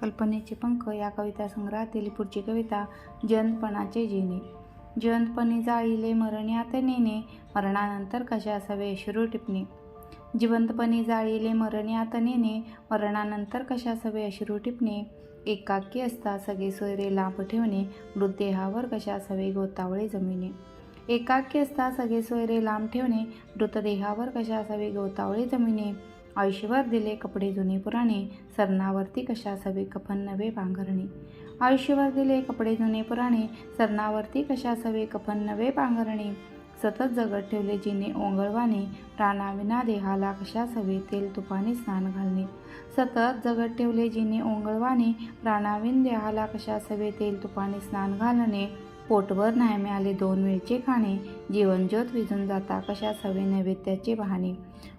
कल्पनेचे पंख या कविता संग्रहातील पुढची कविता जयंतपणाचे जिने जयंतपणी जाळीले मरण्यात नेणे मरणानंतर कशा असावे अश्रू टिपणे. जिवंतपणी जाळीले मरण्यात नेणे मरणानंतर कशा असावे अश्रू टिपणे. एकाकी असता सगळे सोयरे लांब ठेवणे मृतदेहावर कशा असावे गोतावळे जमिने एकाकी असता सगळे सोयरे लांब ठेवणे मृतदेहावर कशा असावे गोतावळे जमिने आयुष्यभर दिले कपडे जुने पुराणे सरणावरती कशा सवे कफन नवे पांघरणे. आयुष्यभर दिले कपडे जुने पुराणे सरणावरती कशा सवे कफन नवे पांघरणे. सतत जगत ठेवले जिने ओंगळवाने प्राणाविना देहाला कशा सवे तेल तुपाने स्नान घालणे. सतत जगत ठेवले जिने ओंगळवाने प्राणाविन देहाला कशा सवे तेल तुपाने स्नान घालणे. पोटभर नाही मिळाले दोन वेळचे खाणे जीवनज्योत विझून जाता कशा सवे नैवेद्याचे बहाणे.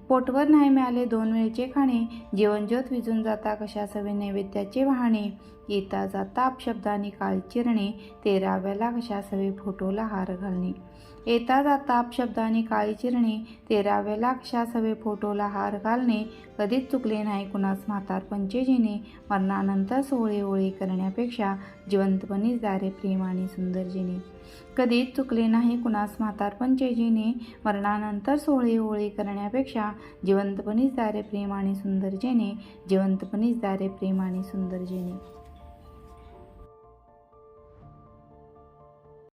पोटवर नाही मिळाले दोन वेळचे खाणे जीवनज्योत विझून जाता कशा सवे नैवेद्याचे वाहणे येता जाता अपशब्दाने काळ चिरणे तेराव्याला कशा सवे फोटोला हार घालणे. येता जाता अपशब्दाने काळी चिरणे तेराव्याला कशा सवे फोटोला हार घालणे. कधीच चुकले नाही कुणास म्हातार पंचेजीने मरणानंतर सोहळे ओळे करण्यापेक्षा जिवंतपणीच दारे प्रेम आणि सुंदरजीने कधीच चुकले नाही कुणास म्हातारपण जिने मरणानंतर सोहळे ओळे करण्यापेक्षा जिवंतपणीच दारे प्रेम आणि सुंदरजेने जिवंतपणीच दारे प्रेम आणि सुंदरजेने.